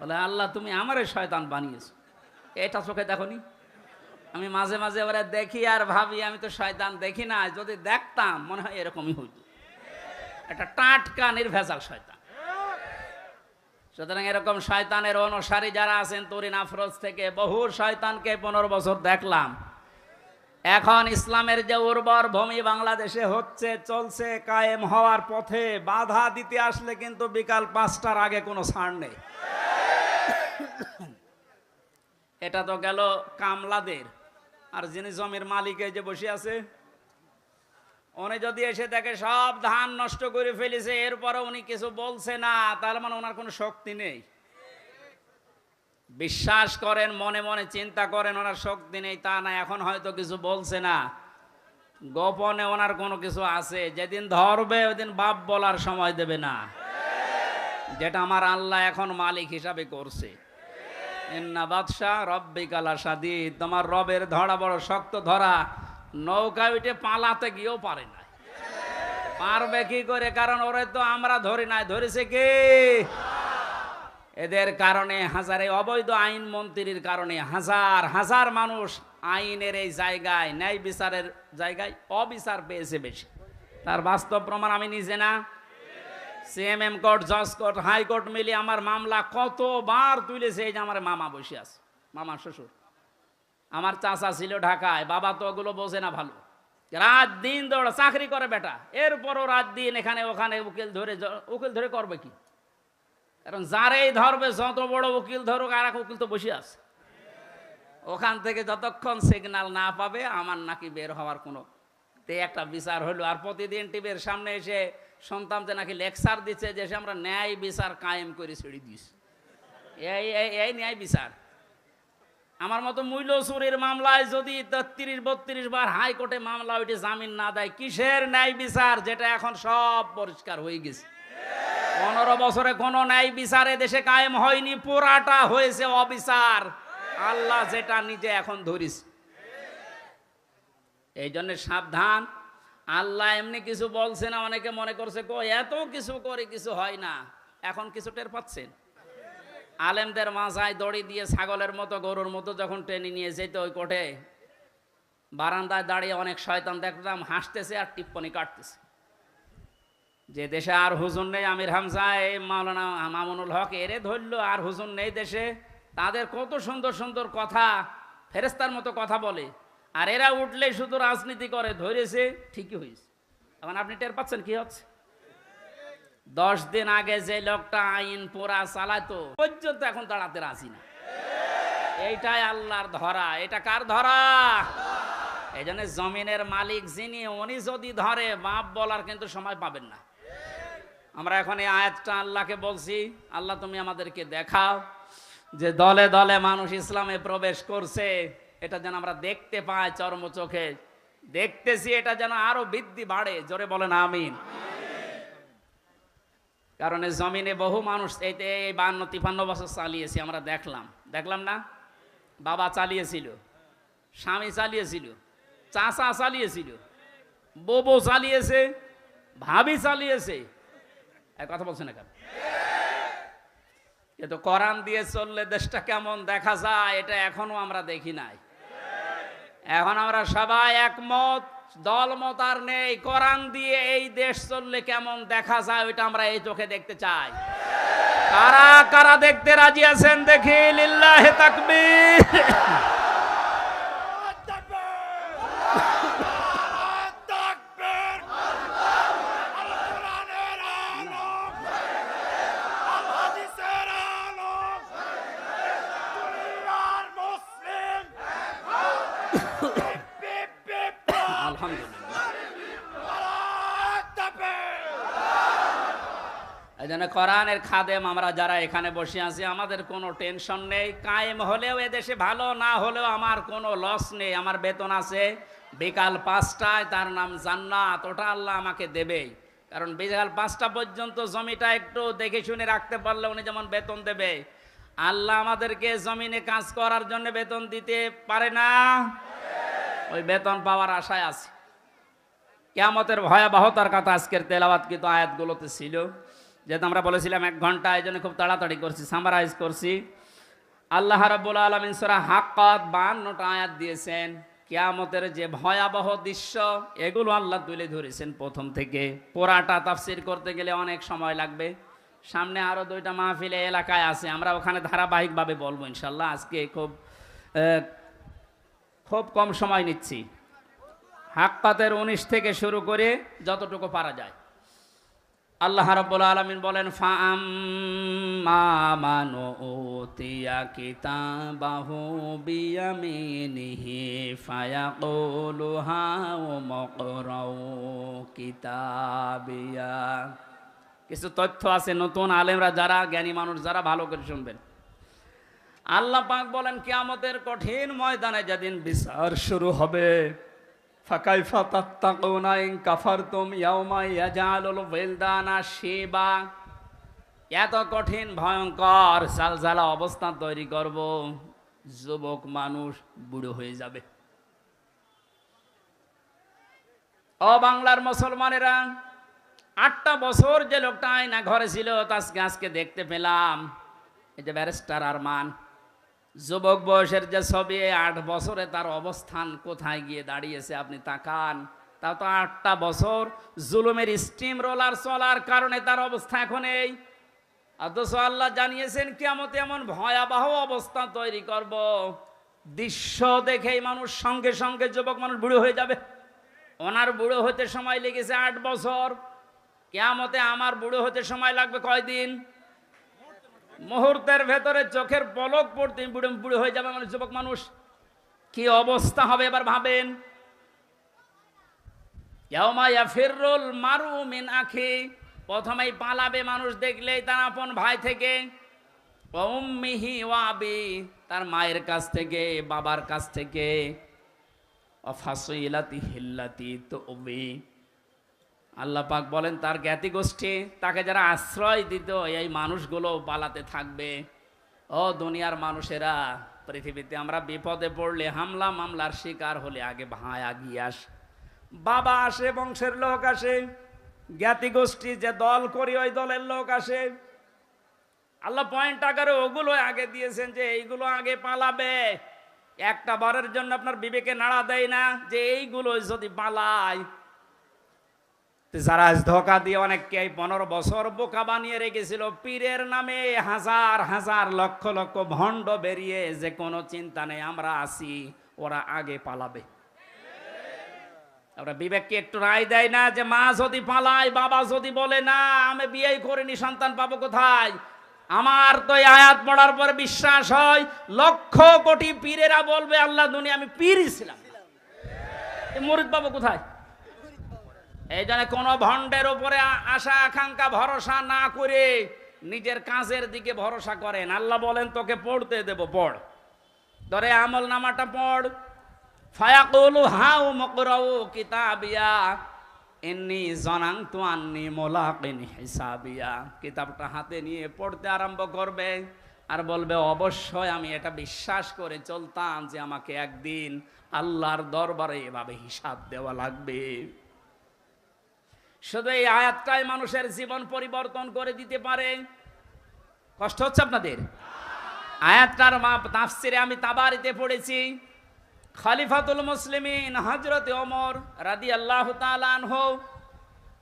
বলে, আল্লাহ, তুমি আমারে শয়তান বানিয়েছো। এটা চোখে দেখনি? আমি মাঝে মাঝে ওরা দেখি আর ভাবি, আমি তো শয়তান দেখি না, যদি দেখতাম, মনে হয় এরকমই হইত। একটা টাটকা, নির্ভেজাল শয়তান। সুতরাং এরকম শয়তানের অনুসারী যারা আছেন তরিন আফরোজ থেকে বহু শয়তানকে পনেরো বছর দেখলাম। এখন ইসলামের যে উর্বর ভূমি বাংলাদেশে হচ্ছে, চলছে, কায়েম হওয়ার পথে বাধা দিতে আসলে কিন্তু বিকাল পাঁচটার আগে কোনো ছাড় নেই। এটা তো গেল কামলাদের। আর যিনি জমির মালিক এই যে বসে আছে, উনি যদি এসে দেখে সব ধান নষ্ট করে ফেলেছে এরপরে উনি কিছু বলছে না তার মানে ওনার কোনো শক্তি নেই। বিশ্বাস করেন, মনে মনে চিন্তা করেন, ওনার শক্তি নেই, তা না, এখন হয়তো কিছু বলছে না। গোপনে ওনার কোনো কিছু আছে, যেদিন ধরবে ওদিন বাপ বলার সময় দেবে না। যেটা আমার আল্লাহ এখন মালিক হিসাবে করছে। তোমার রবের ধরা বড় শক্ত ধরা। নৌকা উঠে পালাতে গিয়েও পারে না পারবে কি করে? কারণ ওরে তো আমরা ধরি নাই। ধরেছে কে? এদের কারণে হাজারে অবৈধ আইন মন্ত্রীর কারণে হাজার হাজার মানুষ আইনের এই জায়গায়, ন্যায় বিচারের জায়গায় অবিচার পেয়েছে বেশি। তার বাস্তব প্রমাণ আমি নিজে না। সিএমএম কোর্ট, জজ কোর্ট হাইকোর্ট মিলে আমার মামলা কতবার তুলেছে এই যে আমার মামা বসে আছে, মামা শ্বশুর। আমার চাচা ছিল ঢাকায়, বাবা তো ওগুলো বোঝে না ভালো। রাত দিন দৌড় চাকরি করে বেটা, এরপরও রাত দিন এখানে ওখানে উকিল ধরে উকিল ধরে করবে কি? কারণ যারেই ধরবে, যত বড় উকিল ধরুক, আর এক উকিল তো বসে আছে। ওখান থেকে যতক্ষণ সিগন্যাল না পাবে, আমার নাকি বের হওয়ার কোনো তে একটা বিচার হলো। আর প্রতিদিন টিভির সামনে এসে শুনতাম যে নাকি লেকচার দিচ্ছে যে সে আমরা ন্যায় বিচার কায়েম করে ছেড়ে দিস এই, এই- ন্যায় বিচার। আমার মতো মূল্য চুরির মামলায় যদি তিরিশ বত্রিশ বার হাইকোর্টে মামলা ওইটি জামিন না দেয়, কিসের ন্যায় বিচার? যেটা এখন সব পরিষ্কার হয়ে গেছে। পনেরো বছরে কোনো ন্যায় বিচারে দেশে কায়েম হয়নি, পুরাটা হয়েছে অবিচার। আল্লাহ যেটা নিজে এখন ধরিস এই জন্য সাবধান। আল্লাহ এমনি কিছু বলছে না, অনেকে মনে করছে কো এত কিছু করে, কিছু হয় না। এখন কিছু টের পাচ্ছেন? আলেমদের মাথায় দড়ি দিয়ে ছাগলের মতো, গরুর মতো যখন টেনে নিয়ে যেত ওই কোঠে, বারান্দায় দাঁড়িয়ে অনেক শয়তান দেখতাম হাসতেছে আর টিপ্পনি কাটতেছে। যে দেশে আর হুজুর নেই, আমির হামজা এই মাওলানা মামুনুল হক, এরে ধরলো আর হুজুর নেই দেশে। তাদের কত সুন্দর সুন্দর কথা ফেরেস্তার মতো কথা বলে। আর এরা উঠলে শুধু রাজনীতি করে, ধরেছে, ঠিকই হয়েছে। এখন আপনি টের পাচ্ছেন কি হচ্ছে? দশ দিন আগে যে লোকটা আইন পোড়া চালাতো, পর্যন্ত এখন দাঁড়াতে রাজি না। এইটাই আল্লাহর ধরা। এটা কার ধরা? এই জন্য জমিনের মালিক যিনি, উনি যদি ধরে বাপ বলার কিন্তু সময় পাবেন না। আমরা এখন এই আয়াতটা আল্লাহকে বলছি, আল্লাহ তুমি আমাদেরকে দেখাও যে দলে দলে মানুষ ইসলামে প্রবেশ করছে। এটা যেন আমরা দেখতে পাই চর্ম চোখে। দেখতেছি এটা যেন আরও বৃদ্ধি বাড়ে। জোরে বলেন, আমিন। কারণ জমিনে বহু মানুষ, এই যে এই বান্ন, তিপান্ন বছর চালিয়েছি, আমরা দেখলাম। দেখলাম না? বাবা চালিয়েছিল, স্বামী চালিয়েছিল, চাচা চালিয়েছিল ববো চালিয়েছে, ভাবি চালিয়েছে। কথা বলছে না কেন? কিন্তু কোরআন দিয়ে চললে দেশটা কেমন দেখা যায়, এটা এখনও আমরা দেখি নাই। এখন আমরা সবাই একমত, দলমত আর নেই। কোরআন দিয়ে এই দেশ চললে কেমন দেখা যায়, ওইটা আমরা এই চোখে দেখতে চাই। কারা কারা দেখতে রাজি আছেন দেখি, লিল্লাহে তাকবীর। কোরআনের খাদেম আমরা যারা এখানে বসে আছি, আমাদের কোনো টেনশন নেই। কায়েম হলেও এদেশে ভালো, না হলেও আমার কোনো লস নেই। আমার বেতন আছে বিকাল পাঁচটায়, তার নাম জান্নাত। ওটা আল্লাহ আমাকে দেবেই। কারণ বিকাল পাঁচটা পর্যন্ত জমিটা একটু দেখে শুনে রাখতে পারলে উনি যেমন বেতন দেবে। আল্লাহ আমাদেরকে জমিনে কাজ করার জন্য বেতন দিতে পারে না? ওই বেতন পাওয়ার আশায় আছে। কেয়ামতের ভয়াবহতার কথা আজকের তেলাবাদ কিন্তু আয়াতগুলোতে ছিল। যেহেতু আমরা বলেছিলাম এক ঘণ্টা, এই জন্য খুব তাড়াতাড়ি করছি সামারাইজ করছি। আল্লাহ রাব্বুল আলমিন সরা হাক্কাত বান্নটা আয়াত দিয়েছেন, কেয়ামতের যে ভয়াবহ দৃশ্য, এগুলো আল্লাহ তুলে ধরেছেন প্রথম থেকে। পোড়াটা তাফসির করতে গেলে অনেক সময় লাগবে। সামনে আরও দুইটা মাহফিলে এলাকায় আছে, আমরা ওখানে ধারাবাহিকভাবে বলব ইনশাল্লাহ আজকে খুব খুব কম সময় নিচ্ছি। হাক্কাতের উনিশ থেকে শুরু করে যতটুকু পারা যায়। আল্লাহ রাব্বুল আলামিন বলেন ফাআম মামানু উতিয়া কিতাবাহু বিয়ামিনিহি ফায়াকুলু হাউ মকরাউ কিতাবিয়া। কিছু তথ্য আছে, নতুন আলেমরা যারা, জ্ঞানী মানুষ যারা, ভালো করে শুনবেন। আল্লাহ পাক বলেন, কিয়ামতের কঠিন ময়দানে যেদিন বিচার শুরু হবে এত কঠিন, ভয়ঙ্কর জালজালা অবস্থা তৈরি করব, যুবক মানুষ বুড়ো হয়ে যাবে। অ বাংলার মুসলমানেরা, আটটা বছর যে লোকটা আয়না ঘরে ছিল, তাকে আজকে দেখতে পেলাম। যে ব্যারিস্টার আরমান। যুবক বয়সের যে ছবি আট বছরে তার অবস্থান কোথায় গিয়ে দাঁড়িয়েছে আপনি তাকান। তা তো আটটা বছর জুলুমের স্টিম রোলার চলার কারণে তার অবস্থা এখন এই। অথচ আল্লাহ জানিয়েছেন কেমন এমন ভয়াবহ অবস্থা তৈরি করব। দৃশ্য দেখেই মানুষ সঙ্গে সঙ্গে যুবক মানুষ বুড়ো হয়ে যাবে। ওনার বুড়ো হতে সময় লেগেছে আট বছর। কেয়ামতে আমার বুড়ো হতে সময় লাগবে কয়দিন? মুহূর্তের ভেতরে চোখের পলক পড়তে বুড়ো বুড়ো হয়ে যাবে মানে যুবক মানুষ। কি অবস্থা হবে এবার ভাবেন? ইয়াফিরুল মারু মিন আখি। প্রথমেই পালাবে মানুষ দেখলেই তার আপন ভাই থেকে। উম্মিহি ওয়াবি তার মায়ের কাছ থেকে, বাবার কাছ থেকে। অফাসইলাতি হিল্লাতি তো আল্লাহ পাক বলেন, তার জ্ঞাতি গোষ্ঠী, তাকে যারা আশ্রয় দিত, এই মানুষগুলো পালাতে থাকবে। ও দুনিয়ার মানুষেরা, পৃথিবীতে আমরা বিপদে পড়লে হামলা মামলার শিকার হলে আগে ভাই আগিয়ে আস। বাবা আসে, বংশের লোক আসে। জ্ঞাতি গোষ্ঠী যে দল করি, ওই দলের লোক আসে। আল্লাহ পয়েন্ট আকারে ওগুলো আগে দিয়েছেন যে এইগুলো আগে পালাবে। একটা বারের জন্য আপনার বিবেকে নাড়া দেয় না যে এইগুলো যদি পালায় যারা ধোকা দিয়ে অনেককে পনেরো বছর বোকা বানিয়ে রেখেছিল, পীরের নামে হাজার হাজার লক্ষ লক্ষ ভণ্ড বেরিয়ে যে কোনো চিন্তা নেই, আমরা আসি ওরা আগে পালাবে। আমরা বিবেককে একটু রায় দেয় না যে মা যদি পালায়, বাবা যদি বলে, না, আমি বিয়ে করিনি, সন্তান পাবো কোথায়? আমার তো এই আয়াত পড়ার পর বিশ্বাস হয়, লক্ষ কোটি পীরেরা বলবে, আল্লাহ দুনিয়া আমি পীর ছিলাম। মরিদ পাবো কোথায়? এই জন্য কোনো ভণ্ডের উপরে আশা, আকাঙ্ক্ষা, ভরসা না করে নিজের কাজের দিকে ভরসা করেন। আল্লাহ বলেন, তোকে পড়তে দেব, পড়। ধরে আমল নামাটা পড়। ফায়াকুলু হাউ মকরাউ কিতাবিয়া। এমনি জনাং তো আননি মোলাকিন হিসাবিয়া। কিতাবটা হাতে নিয়ে পড়তে আরম্ভ করবে আর বলবে, অবশ্যই আমি এটা বিশ্বাস করে চলতাম যে আমাকে একদিন আল্লাহর দরবারে এভাবে হিসাব দেওয়া লাগবে। শুধু এই আয়াতটাই মানুষের জীবন পরিবর্তন করে দিতে পারে। কষ্ট হচ্ছে আপনাদের? আয়াতটার মা তাফসিরে আমি তাবারিতে পড়েছি। খালিফাতুল মুসলিমিন হজরত ওমর রাদি আল্লাহ তালানহ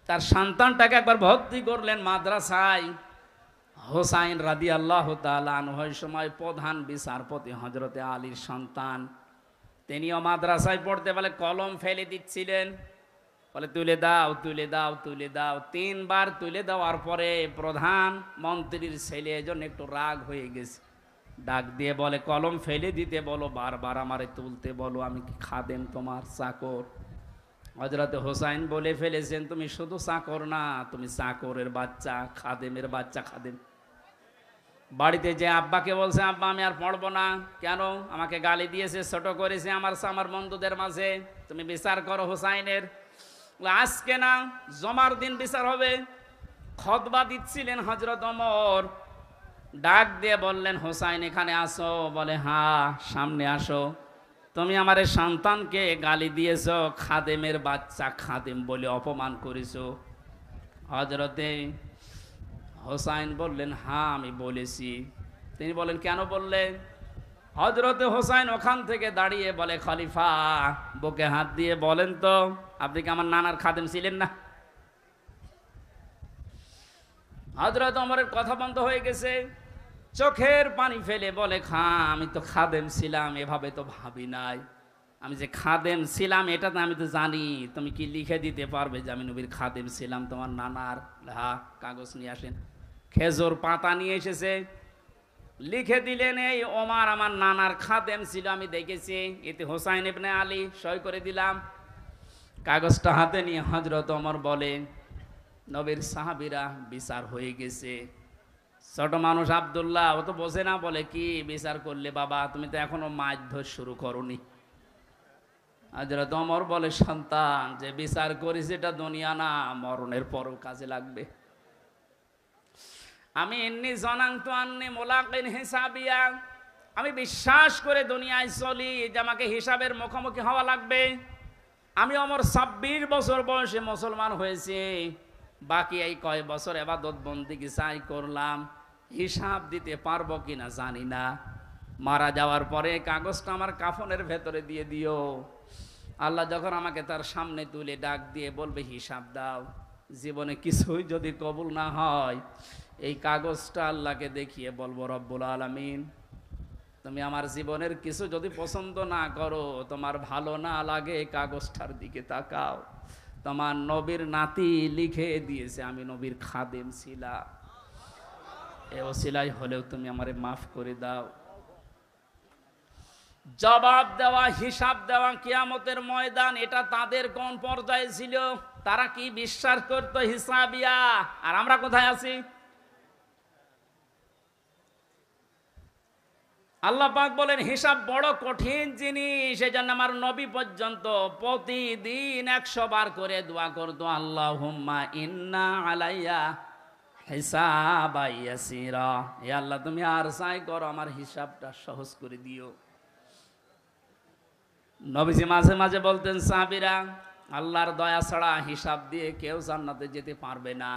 তার সন্তানটাকে একবার ভর্তি করলেন মাদ্রাসায়। হোসাইন রাদি আল্লাহ তালানহ সময় প্রধান বিচারপতি হজরতে আলীর সন্তান। তিনিও মাদ্রাসায় পড়তে বলে কলম ফেলে দিচ্ছিলেন। বলে, তুলে দাও তুলে দাও তুলে দাও। তিনবার তুলে দেওয়ার পরে প্রধান মন্ত্রীর ছেলে এজন্য একটু রাগ হয়ে গেছে। ডাক দিয়ে বলে, কলম ফেলে দিতে বলো, বারবার আমারে তুলতে বলো, আমি কি খাদেম তোমার চাকর? হজরত হোসাইন বলে ফেলেছেন, তুমি শুধু চাকর না, তুমি চাকরের বাচ্চা, খাদেমের বাচ্চা, খাদেম। বাড়িতে যে আব্বাকে বলছে, আব্বা, আমি আর পড়ব না। কেন? আমাকে গালি দিয়েছে, ছোট করেছে আমার আমার বন্ধুদের মাঝে। তুমি বিচার করো হোসাইনের। আজকে না জমার দিন বিচার হবে। খতবা দিচ্ছিলেন হজরত অমর ডাক দিয়ে বললেন, হোসাইন, এখানে আসো। বলে হা সামনে আসো। তুমি আমার সন্তানকে গালি দিয়েছ, খাদেমের বাচ্চা খাদেম বলে অপমান করেছ। হজরতে হোসাইন বললেন হ্যাঁ আমি বলেছি। তিনি বলেন, কেন বললেন হজরতে হোসাইন ওখান থেকে দাঁড়িয়ে বলে, খলিফা, বুকে হাত দিয়ে বলেন তো। আপনি কি আমার নানার খাদেম ছিলেন না? হজরত অমরের কথা বন্ধ হয়ে গেছে। চোখের পানি ফেলে বলে, খা, আমি তো খাদেম ছিলাম, এভাবে তো ভাবি নাই। আমি যে খাদেম ছিলাম, এটা তো আমি তো জানি। তুমি কি লিখে দিতে পারবে যে আমি নবীর খাদেম ছিলাম? তোমার নানার, হা, কাগজ নিয়ে আসেন। খেজুর পাতা নিয়ে এসেছে। লিখে দিলেন, এই ওমার আমার নানার খাদেম ছিল, আমি দেখেছি। এতে হোসাইন ইবনে আলী সই করে দিলাম। কাগজটা হাতে নিয়ে হজরত অমর বলে, নবীর সাহাবিরা বিচার হয়ে গেছে। ছোট মানুষ আবদুল্লাহ, ও তো বোঝে না, বলে, কি বিচার করলে বাবা? তুমি তো এখনও মাছ ধর শুরু করনি। হজরত অমর বলে, সন্তান, যে বিচার করিস এটা দুনিয়া না, মরণের পরও কাজে লাগবে। আমি এমনি জনান্ত আন্নি মোলাকিন হিসাবিয়া, আমি বিশ্বাস করে দুনিয়ায় চলি, যে আমাকে হিসাবের মুখোমুখি হওয়া লাগবে। আমি আমার ছাব্বিশ বছর বয়সে মুসলমান হয়েছি। বাকি এই কয় বছর এবাদত বন্দিকে চাই করলাম, হিসাব দিতে পারব কিনা জানি না। মারা যাওয়ার পরে কাগজটা আমার কাফনের ভেতরে দিয়ে দিও। আল্লাহ যখন আমাকে তার সামনে তুলে ডাক দিয়ে বলবে, হিসাব দাও, জীবনে কিছুই যদি কবুল না হয়, এই কাগজটা আল্লাহকে দেখিয়ে বলব, রব্বুল আলমিন। তুমি আমার জীবনের কিছু যদি পছন্দ না করো, তোমার ভালো না লাগে, কাগজটার দিকে তাকাও। তোমার নবীর নাতি লিখে দিয়েছে, আমি নবীর খাদেম ছিলাম এ ওসিলাই হলেও তুমি আমারে মাফ করে দাও। জবাব দেওয়া, হিসাব দেওয়া, কিয়ামতের ময়দান, এটা তাদের কোন পর্যায়ে ছিল? তারা কি বিশ্বাস করত হিসাবিয়া? আর আমরা কোথায় আছি? আল্লাহ পাক বলেন, হিসাব বড় কঠিন জিনিস এই জন্য আমার নবী পর্যন্ত প্রতিদিন একশো বার করে দোয়া করতো আল্লাহ হুম্মা ইন্না আলাইয়া হিসাব আইয়াসিরা হে আল্লাহ, তুমি আর সাই করো, আমার হিসাবটা সহজ করে দিও। নবীজি মাঝে মাঝে বলতেন, সাহাবিরা, আল্লাহর দয়া ছাড়া হিসাব দিয়ে কেউ জান্নাতে যেতে পারবে না।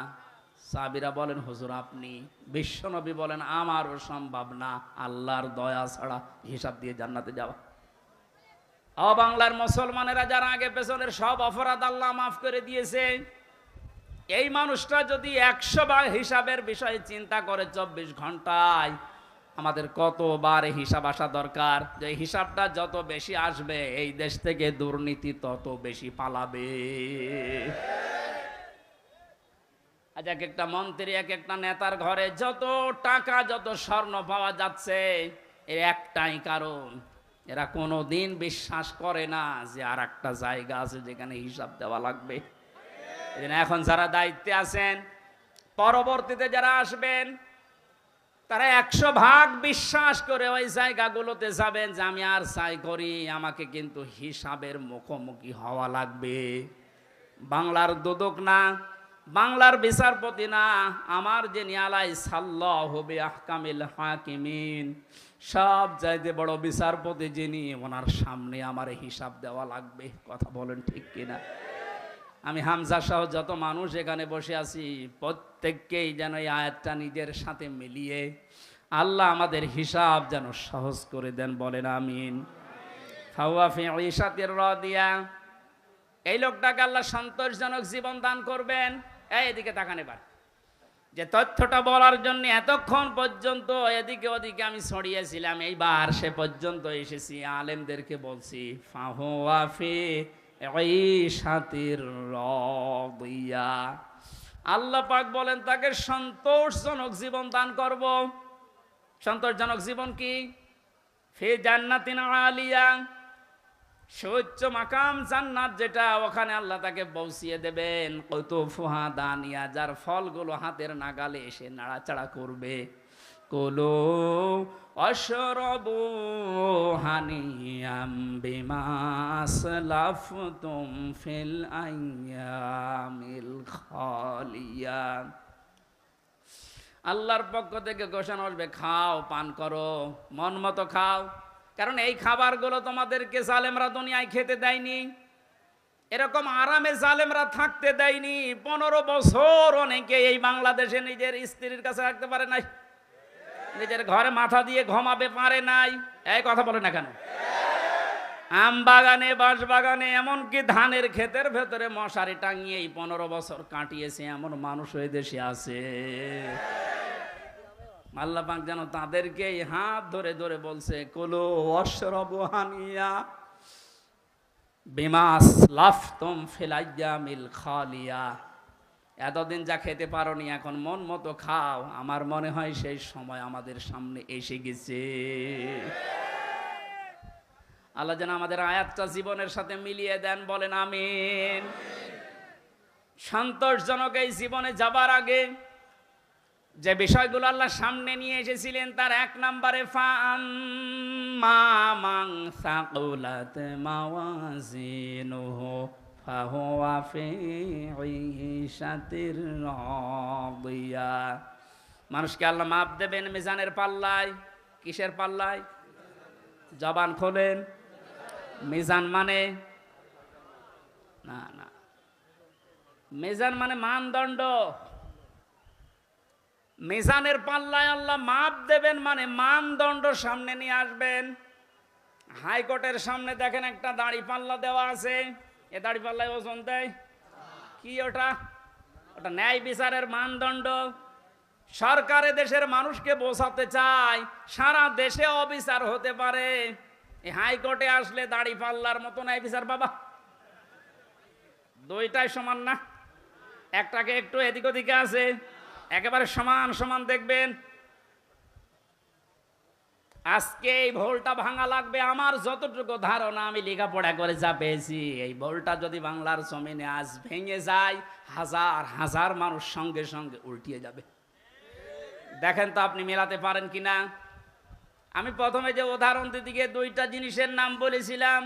সাহাবিরা বলেন, হুজুর, আপনি বিশ্বনবী বলেন, আমারও সম্ভব না। আল্লাহর দয়া ছাড়া হিসাব দিয়ে জান্নাতে যাওয়া। বাংলার মুসলমানেরা যারা আগে পেছনের সব অপরাধ আল্লাহ মাফ করে দিয়েছে, এই মানুষটা যদি একশো বার হিসাবের বিষয়ে চিন্তা করে চব্বিশ ঘন্টায়, আমাদের কতবার হিসাব আসা দরকার? যে হিসাবটা যত বেশি আসবে, এই দেশ থেকে দুর্নীতি তত বেশি পালাবে। আজ এক একটা মন্ত্রী, এক একটা নেতার ঘরে যত টাকা, যত স্বর্ণ পাওয়া যাচ্ছে, এর একটাই কারণ, এরা কোনো দিন বিশ্বাস করে না যে আর একটা জায়গা আছে যেখানে হিসাব দেওয়া লাগবে। এখন যারা দায়িত্বে আছেন, পরবর্তীতে যারা আসবেন, তারা একশো ভাগ বিশ্বাস করে ওই জায়গাগুলোতে যাবেন যে আমি আর চাই করি, আমাকে কিন্তু হিসাবের মুখোমুখি হওয়া লাগবে। বাংলার দুদক না বাংলার বিচারপতি না, আমার যে নিয়ালাই সাল্লাহ হবে আহকামিল হাকিমিন, সব চাইতে বড় বিচারপতি যিনি, ওনার সামনে আমার হিসাব দেওয়া লাগবে। কথা বলেন ঠিক কিনা? আমি হামজা সহ যত মানুষ এখানে বসে আছি, প্রত্যেককেই যেন এই আয়াতটা নিজের সাথে মিলিয়ে আল্লাহ আমাদের হিসাব যেন সহজ করে দেন, বলেন আমিন। ঈশাতের রদিয়া। এই লোকটাকে আল্লাহ সন্তোষজনক জীবন দান করবেন। এদিকে তাকান এবার। যে তথ্যটা বলার জন্য এতক্ষণ পর্যন্ত এদিকে ওদিকে আমি ছড়িয়েছিলাম, এইবার সে পর্যন্ত এসেছি, আলেমদেরকে বলছি আল্লাহ পাক বলেন, তাকে সন্তোষজনক জীবন দান করব। সন্তোষজনক জীবন কি? ফি জান্নাতিন আলিয়া। সৌচ্চ মাকাম জান্নাত যেটা, ওখানে আল্লাহ তাকে পৌঁছিয়ে দেবেন। কত ফুহা দানিয়া, যার ফলগুলো হাতের নাগালে এসে নাড়াচাড়া করবে। কুলু অশরবু হানিয়াম বিমাস লাফতুম ফিল আইয়ামিল খালিয়া। আল্লাহর পক্ষ থেকে ঘোষণা আসবে, খাও, পান করো, মন মতো খাও। কারণ এই খাবারগুলো তোমাদেরকে জালেমরা দুনিয়ায় খেতে দেয়নি। এরকম আরামে জালেমরা থাকতে দেয়নি। পনেরো বছর অনেকে এই বাংলাদেশে নিজের স্ত্রীর কাছে রাখতে পারে নাই। নিজের ঘরে মাথা দিয়ে ঘুমাবে পারে নাই। এই কথা বলে না কেন? আম বাগানে, বাঁশ বাগানে, এমনকি ধানের ক্ষেতের ভেতরে মশারি টাঙিয়ে এই পনেরো বছর কাটিয়েছে এমন মানুষ ওই দেশে আছে। পাক যেন তাদেরকে হাত ধরে ধরে বলছে, কলো অশরব হানিয়া বিমাস লাফতম ফেলাইয়া মিল খালিয়া। এতদিন যা খেতে পারোনি, এখন মন মতো খাও। আমার মনে হয় সেই সময় আমাদের সামনে এসে গেছে। আল্লাহ যেন আমাদের আয়াতটা জীবনের সাথে মিলিয়ে দেন, বলেন আমিন। সন্তোষজনক এই জীবনে যাবার আগে যে বিষয়গুলো আল্লাহ সামনে নিয়ে এসেছিলেন, তার এক নম্বরে মানুষকে আল্লাহ মাপ দেবেন মিজানের পাল্লায়। কিসের পাল্লায়? জবান খোলেন। মিজান মানে? না না। মিজান মানে মানদণ্ড। মিজানের পাল্লায় আল্লাহ মাপ দেবেন মানে মানদণ্ড সামনে নিয়ে আসবেন। হাইকোর্টের সামনে দেখেন একটা দাড়ি পাল্লা দেওয়া আছে। এ দাড়ি পাল্লায় ওজন দেয়। কি ওটা? ওটা ন্যায় বিচারের মানদণ্ড। সরকারে দেশের মানুষকে বোঝাতে চায়, সারা দেশে অবিচার হতে পারে। এই হাইকোর্টে আসলে দাড়ি পাল্লার মতো ন্যায় বিচার, বাবা। দুইটাই সমান না। একটাকে একটু এদিক ওদিকে আছে। একেবারে সমান সমান দেখবেন। আজকে এই ভোলটা ভাঙা লাগবে, আমার যতটুকু ধারণা, আমি লেখাপড়া করে যা পেয়েছি। এই ভোলটা যদি বাংলার জমিনে আজ ভেঙে যায়, হাজার হাজার মানুষ সঙ্গে সঙ্গে উল্টিয়ে যাবে। দেখেন তো আপনি মেলাতে পারেন কিনা? আমি প্রথমে যে উদাহরণ গিয়ে দুইটা জিনিসের নাম বলেছিলাম।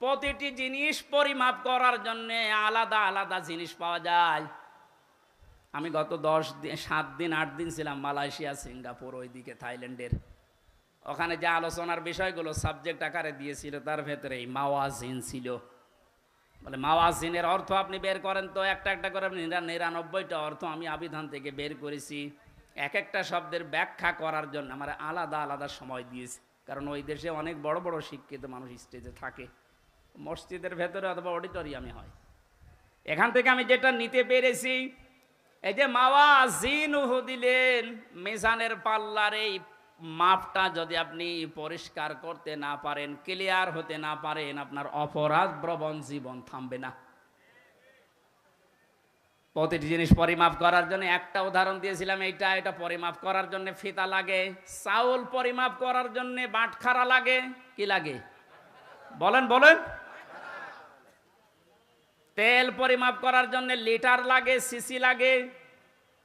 প্রতিটি জিনিস পরিমাপ করার জন্যে আলাদা আলাদা জিনিস পাওয়া যায়। আমি গত দশ দিন, সাত দিন, আট দিন ছিলাম মালয়েশিয়া, সিঙ্গাপুর, ওইদিকে থাইল্যান্ডের। ওখানে যে আলোচনার বিষয়গুলো সাবজেক্ট আকারে দিয়েছিল, তার ভেতরে এই মাওয়াজিন ছিল। বলে, মাওয়াজিনের অর্থ আপনি বের করেন তো, একটা একটা করে নিরা- নিরানব্বইটা অর্থ আমি আবিধান থেকে বের করেছি। এক একটা শব্দের ব্যাখ্যা করার জন্য আমার আলাদা আলাদা সময় দিয়েছে। কারণ ওই দেশে অনেক বড় বড় শিক্ষিত মানুষ স্টেজে থাকে। মসজিদের ভেতরে অথবা অডিটোরিয়ামে হয়। এখান থেকে আমি যেটা নিতে পেরেছি এই যে মাওয়া জিনুহু দিলেন, মিজানের পাল্লার এই মাপটা যদি আপনি পরিষ্কার করতে না পারেন, ক্লিয়ার হতে না পারেন, আপনার অপরাধ প্রবণ জীবন থামবে না। প্রতিটি জিনিস পরিমাপ করার জন্য একটা উদাহরণ দিয়েছিলাম, এইটা, এটা পরিমাপ করার জন্য ফিতা লাগে, চাউল পরিমাপ করার জন্য বাটখারা লাগে, কি লাগে? বলেন বলেন। তেল পরিমাপ করার জন্য লিটার লাগে, সিসি লাগে।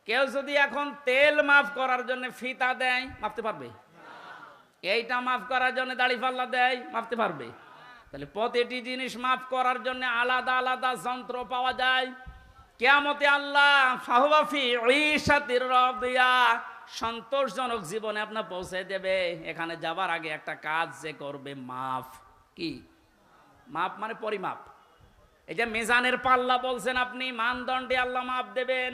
কেউ যদি এখন তেল মাফ করার জন্য ফিতা দেয়, মাপতে পারবে? এইটা মাফ করার জন্য দাড়ি পাল্লা দেয়, মাপতে পারবে? তাহলে প্রতিটি জিনিস মাফ করার জন্য আলাদা আলাদা যন্ত্র পাওয়া যায়। কেয়ামতে আল্লাহ ফাহুবাফি ঈশাতির রাদিয়া, সন্তোষজনক জীবনে আপনার পৌঁছে দেবে। এখানে যাবার আগে একটা কাজ যে করবে, মাফ। কি? মাপ মানে পরিমাপ। এই যে মিজানের পাল্লা বলছেন আপনি, মানদণ্ডে আল্লাহ মাপ দেবেন।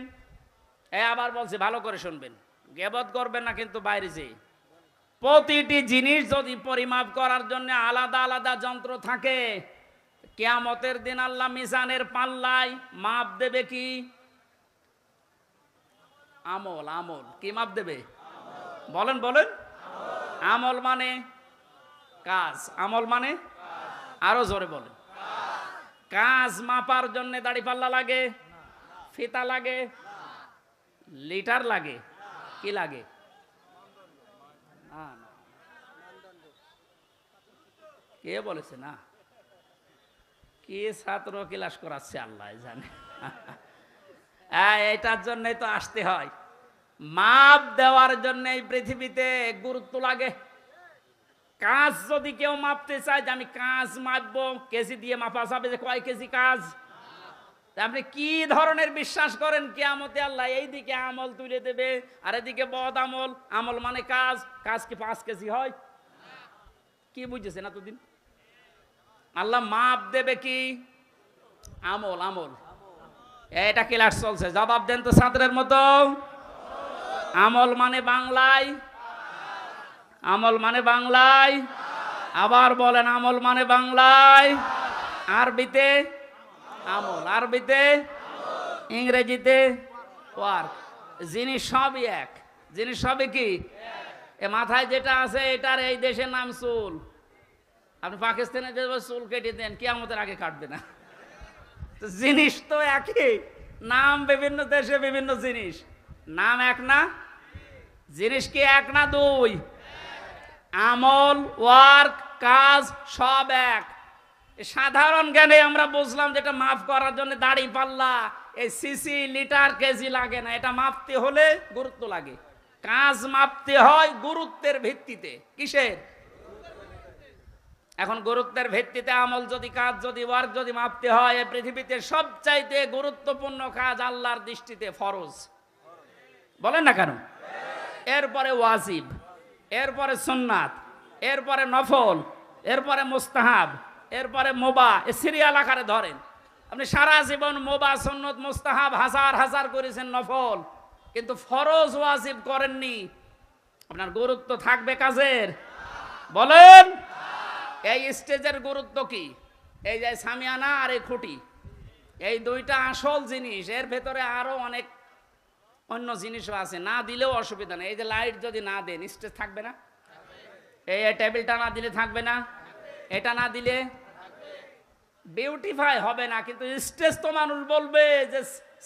এ আবার বলছে, ভালো করে শুনবেন। গেবত করবেন না কিন্তু বাইরে যে প্রতিটি জিনিস যদি পরিমাপ করার জন্য আলাদা আলাদা যন্ত্র থাকে, কেয়ামতের দিন আল্লাহ মিজানের পাল্লায় মাপ দেবে কি? আমল আমল। কি মাপ দেবে? বলেন বলেন। আমল মানে কাজ। আমল মানে আরও জোরে বলেন। কাজ মাপার জন্য দাড়ি পাল্লা লাগে? ফিতা লাগে? লিটার লাগে? কি লাগে। কে বলেছে না? কি ছাত্র ক্লাস করাচ্ছে আল্লাহ জানে। হ্যাঁ এটার জন্যই তো আসতে হয়। মাপ দেওয়ার জন্য এই পৃথিবীতে গুরুত্ব লাগে। কাজ যদি কেউ মাপতে চায় যে আমি কাজ মাপবো, কেজি দিয়ে মাপা যাবে যে কয় কেজি কাজ? আপনি কি ধরনের বিশ্বাস করেন? কেয়ামতে আল্লাহ এইদিকে আমল তুলে দেবে, আর এদিকে বদ আমল। আমল মানে কাজ। কাজ কি পাঁচ কেজি হয়? কি বুঝেছেন এতদিন? আল্লাহ মাপ দেবে কি? আমল আমল। এটা ক্লাস চলছে। জবাব দেন তো ছাত্রের মতো। আমল মানে বাংলায় আমল মানে বাংলায়। আবার বলেন আমল মানে বাংলায়। আরবিতে আমল, আরবিতে ইংরেজিতে ওয়ার্ক। জিনিস সবই এক জিনিস সবই কি? এ মাথায় যেটা আছে, এটার এই দেশের নাম চুল। আপনি পাকিস্তানে যে চুল কেটে দেন কি আমাদের আগে কাটবে না। তো জিনিস তো একই। নাম বিভিন্ন দেশে বিভিন্ন জিনিস। নাম এক না? জিনিস কি এক না দুই? আমল, ওয়ার্ক, কাজ সব এক। সাধারণ জ্ঞানে আমরা বুঝলাম যেটা মাফ করার জন্য দাড়ি পাল্লা, এই সিসি লিটার কেজি লাগে না। এটা মাপতে হলে গুরুত্ব লাগে। কাজ মাপতে হয় গুরুত্বের ভিত্তিতে। কিসের? এখন গুরুত্বের ভিত্তিতে আমল যদি, কাজ যদি, ওয়ার্ক যদি মাপতে হয় এই পৃথিবীতে সবচাইতে গুরুত্বপূর্ণ কাজ আল্লাহর দৃষ্টিতে ফরজ। বলেন না কেন? এরপরে ওয়াজিব। এরপরে সুন্নাত, এরপরে নফল, এরপরে মুস্তাহাব, এরপরে মোবা, এ সিরিয়াল আকারে ধরেন। আপনি সারা জীবন মোবা, সুন্নত, মুস্তাহাব হাজার হাজার করেছেন নফল, কিন্তু ফরজ ওয়াজিব করেননি। আপনার গুরুত্ব থাকবে কাজের। বলেন, এই স্টেজের গুরুত্ব কি? এই যে সামিয়ানা আর এই খুঁটি, এই দুইটা আসল জিনিস, এর ভেতরে আরও অনেক অন্য জিনিসও আছে, না দিলেও অসুবিধা নেই। এই যে লাইট যদি না দেন স্টেজ থাকবে না? এই টেবিলটা না দিলে থাকবে না? এটা না দিলে? বিউটিফাই হবে না, কিন্তু স্টেজ তো মানুষ বলবে যে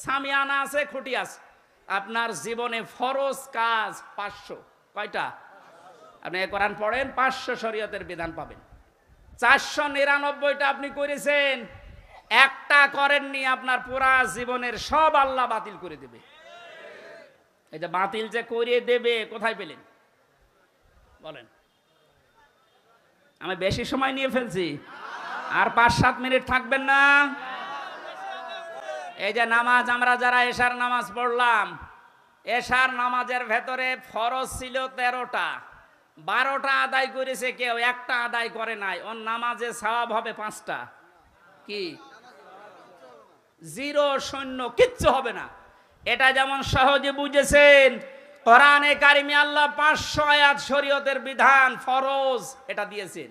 সামিয়ানা আছে, খুঁটি আছে। আপনার জীবনে ফরজ কাজ পাঁচশো। কয়টা? আপনি কোরআন পড়েন, পাঁচশো শরীয়তের বিধান পাবেন। চারশো নিরানব্বইটা আপনি করেছেন, একটা করেননি, আপনার পুরা জীবনের সব আল্লাহ বাতিল করে দেবে। এই যে বাতিল যে করিয়ে দেবে, কোথায় পেলেন? বলেন। আমি বেশি সময় নিয়ে ফেলছি। আর পাঁচ, সাত মিনিট থাকবেন না? এই যে নামাজ, আমরা যারা এশার নামাজ পড়লাম, এশার নামাজের ভেতরে ফরজ ছিল তেরোটা। বারোটা আদায় করেছে কেউ, একটা আদায় করে নাই। ওর নামাজে সওয়াব হবে পাঁচটা। কি? জিরো, শূন্য, কিচ্ছু হবে না। এটা যেমন সহজে বুঝেছেন, কোরআনে কারিমে আল্লাহ পাঁচশো আয়াত শরীয়তের বিধান, ফরজ, এটা দিয়েছেন।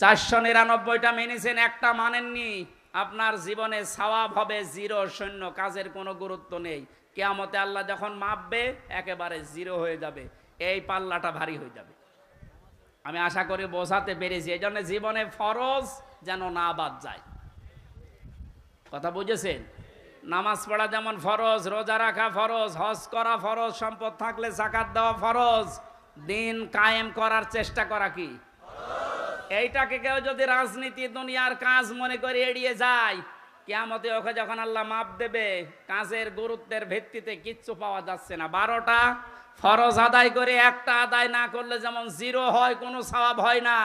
চারশো নিরানব্বইটা মেনেছেন, একটা মানেননি, আপনার জীবনে সওয়াব হবে জিরো, শূন্য, কাজের কোনো গুরুত্ব নেই। কেয়ামতে আল্লাহ যখন মাপবে, একেবারে জিরো হয়ে যাবে, এই পাল্লাটা ভারী হয়ে যাবে। আমি আশা করি বোঝাতে পেরেছি এই জন্য জীবনে ফরজ যেন না বাদ যায়। কথা বুঝেছেন? নামাজ পড়া যেমন ফরজ, রোজা রাখা ফরজ, হজ করা ফরজ, সম্পদ থাকলে জাকাত দেওয়া ফরজ। দিন কায়েম করার চেষ্টা করা কি? এইটাকে কেউ যদি রাজনীতি, দুনিয়ার কাজ মনে করে এড়িয়ে যায়, কেয়ামতে ওকে যখন আল্লাহ মাপ দেবে, কাজের গুরুত্বের ভিত্তিতে কিচ্ছু পাওয়া যাচ্ছে না। বারোটা ফরজ আদায় করে একটা আদায় না করলে যেমন জিরো হয়, কোনো স্বভাব হয় না।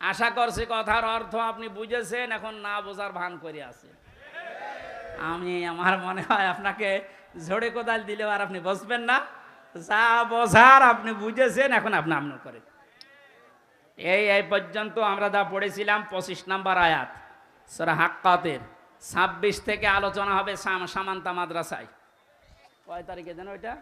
আশা করছি কথার অর্থ আপনি বুঝেছেন, এখন না বোঝার ভান করে আছে আমি আমার মনে হয় আপনাকে ঝড়ে কোদাল দিলেও আর আপনি বসবেন না। যা বোঝার আপনি বুঝেছেন, এখন আপনি আমন করেন। এই এই পর্যন্ত আমরা যা পড়েছিলাম, পঁচিশ নাম্বার আয়াত সেটা হাক্কাতের ছাব্বিশ থেকে আলোচনা হবে সাম- সামান্তা মাদ্রাসায়। কয় তারিখে যেন ওইটা?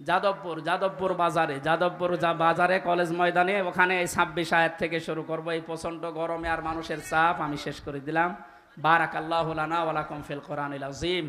যাদবপুর যাদবপুর বাজারে, যাদবপুর যা বাজারে, কলেজ ময়দানে, ওখানে এই ছাব্বিশ আয়াত থেকে শুরু করব। এই প্রচণ্ড গরমে আর মানুষের চাপ, আমি শেষ করে দিলাম। বারাক আল্লাহ ওয়ালাকুম ফিল কোরআন আজিম